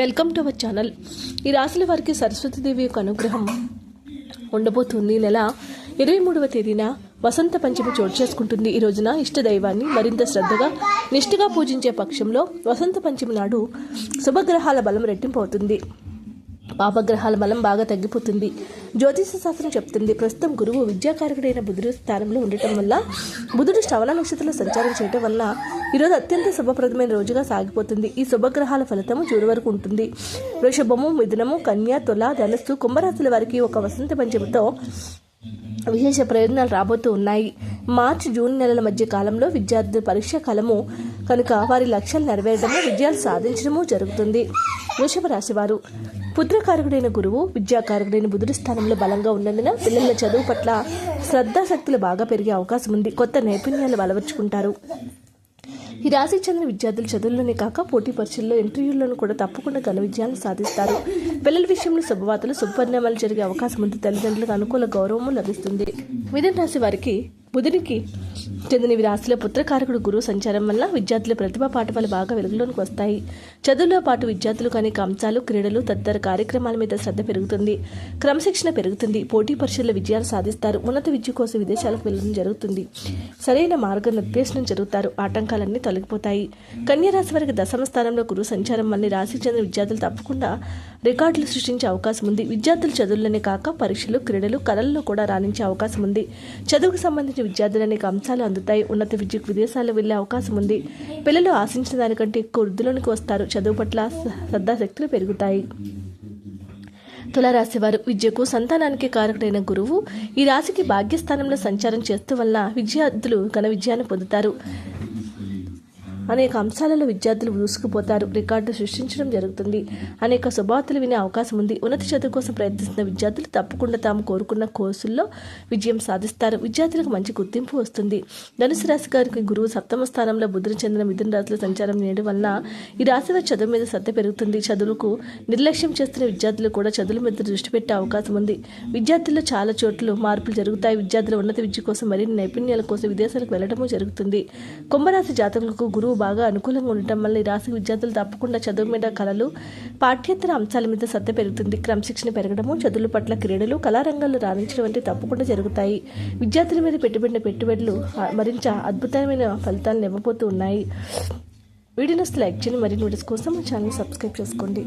Welcome to our channel ఈ రాశుల వారికి సరస్వతీదేవి యొక్క అనుగ్రహం ఉండబోతుంది. నెల ఇరవై మూడవ తేదీన వసంత పంచమి చోటు చేసుకుంటుంది. ఈ రోజున ఇష్ట దైవాన్ని మరింత శ్రద్ధగా నిష్ఠగా పూజించే పక్షంలో వసంత పంచమి నాడు శుభగ్రహాల బలం రెట్టింపు అవుతుంది పాపగ్రహాల బలం బాగా తగ్గిపోతుంది. జ్యోతిష శాస్త్రం చెప్తుంది ప్రస్తుతం గురువు విద్యాకారకుడైన బుధుడు స్థానంలో ఉండటం వల్ల బుధుడు శ్రవణ నక్షత్రంలో సంచారం చేయటం వల్ల ఈరోజు అత్యంత శుభప్రదమైన రోజుగా సాగిపోతుంది. ఈ శుభగ్రహాల ఫలితము చూడు వరకు ఉంటుంది. వృషభము మిథునము కన్య తుల ధనస్సు కుంభరాశుల వారికి ఒక వసంత పంచమితో విశేష ప్రయోజనాలు రాబోతూ ఉన్నాయి. మార్చి జూన్ నెలల మధ్య కాలంలో విద్యార్థుల పరీక్షా కాలము కనుక వారి లక్ష్యాలు నెరవేరడము విజయాలు సాధించడము జరుగుతుంది. వృషభ రాశివారు పుత్రకారకుడైన గురువు విద్యాకారకుడైన బుధుడి స్థానంలో బలంగా ఉన్నందున పిల్లల చదువు పట్ల శ్రద్ధాశక్తులు బాగా పెరిగే అవకాశం ఉంది. కొత్త నైపుణ్యాలు అలవర్చుకుంటారు. ఈ రాశికి చెందిన విద్యార్థులు చదువుల్లోనే కాక పోటీ పరీక్షల్లో ఇంటర్వ్యూల్లోనూ కూడా తప్పకుండా ఘన విజయాలు సాధిస్తారు. పిల్లల విషయంలో శుభవార్తలు శుభపరిణామాలు జరిగే అవకాశం ఉంది. తల్లిదండ్రులకు అనుకూల గౌరవము లభిస్తుంది. మిథున రాశి వారికి బుధునికి చెందిన ఈ రాశిలో పుత్రకారకుడు గురువు సంచారం వల్ల విద్యార్థుల ప్రతిభా పాఠవాలు బాగా వెలుగులోనికి వస్తాయి. చదువులో పాటు విద్యార్థులకు అనేక అంశాలు క్రీడలు తదితర కార్యక్రమాల మీద శ్రద్ధ పెరుగుతుంది. క్రమశిక్షణ పెరుగుతుంది. పోటీ పరీక్షల్లో విజయాలు సాధిస్తారు. ఉన్నత విద్య కోసం విదేశాలకు వెళ్ళడం జరుగుతుంది. సరైన మార్గనిర్దేశనం జరుగుతారు. ఆటంకాలన్నీ తొలగిపోతాయి. కన్యరాశి వారికి దశమ స్థానంలో గురువు సంచారం వల్ల రాశికి చెందిన విద్యార్థులు తప్పకుండా రికార్డులు సృష్టించే అవకాశం ఉంది. విద్యార్థులు చదువుల్లోనే కాక పరీక్షలు క్రీడలు కళల్లో కూడా రాణించే అవకాశం ఉంది. చదువుకు సంబంధించిన విద్యార్థులు అనేక అంశాలు అందుతాయి. ఉన్నత విద్యకు విదేశాల్లో వెళ్ళే అవకాశం ఉంది. పిల్లలు ఆశించిన దానికంటే ఎక్కువ వృద్ధిలోనికి వస్తారు. చదువు పట్ల శ్రద్ధాశక్తులు పెరుగుతాయి. తులారాశివారు విద్యకు సంతానానికి కారకుడైన గురువు ఈ రాశికి భాగ్యస్థానంలో సంచారం చేస్తూ వల్ల విద్యార్థులు ఘన విజయాన్ని పొందుతారు. అనేక అంశాలలో విద్యార్థులు దూసుకుపోతారు రికార్డు సృష్టించడం జరుగుతుంది. అనేక శుభార్తలు వినే అవకాశం ఉంది. ఉన్నత చదువు కోసం ప్రయత్నిస్తున్న విద్యార్థులు తప్పకుండా తాము కోరుకున్న కోర్సుల్లో విజయం సాధిస్తారు. విద్యార్థులకు మంచి గుర్తింపు వస్తుంది. ధనుసు రాశి గారికి గురువు సప్తమ స్థానంలో బుద్ధుని చెందిన మిథున రాశుల సంచారం చేయడం వలన ఈ రాశి వారి చదువు మీద శ్రద్ధ పెరుగుతుంది. చదువుకు నిర్లక్ష్యం చేస్తున్న విద్యార్థులు కూడా చదువుల మీద దృష్టి పెట్టే అవకాశం ఉంది. విద్యార్థుల్లో చాలా చోట్ల మార్పులు జరుగుతాయి. విద్యార్థుల ఉన్నత విద్య కోసం మరిన్ని నైపుణ్యాల కోసం విదేశాలకు వెళ్ళడము జరుగుతుంది. కుంభరాశి జాతకులకు గురువు బాగా అనుకూలంగా ఉండటం వల్ల ఈ రాశి విద్యార్థులు తప్పకుండా చదువు మీద కళలు పాఠ్యేతర అంశాల మీద శ్రద్ధ పెరుగుతుంది. క్రమశిక్షణ పెరగడము చదువుల పట్ల క్రీడలు కళారంగాల్లో రాణించడం వంటి తప్పకుండా జరుగుతాయి. విద్యార్థుల మీద పెట్టుబడిన పెట్టుబడులు మరింత అద్భుతమైన ఫలితాలను ఇవ్వబోతూ ఉన్నాయి. వీడియోస్ లైక్ చేయండి. మరిన్ని వీడియోస్ కోసం మా ఛానల్ సబ్స్క్రైబ్ చేసుకోండి.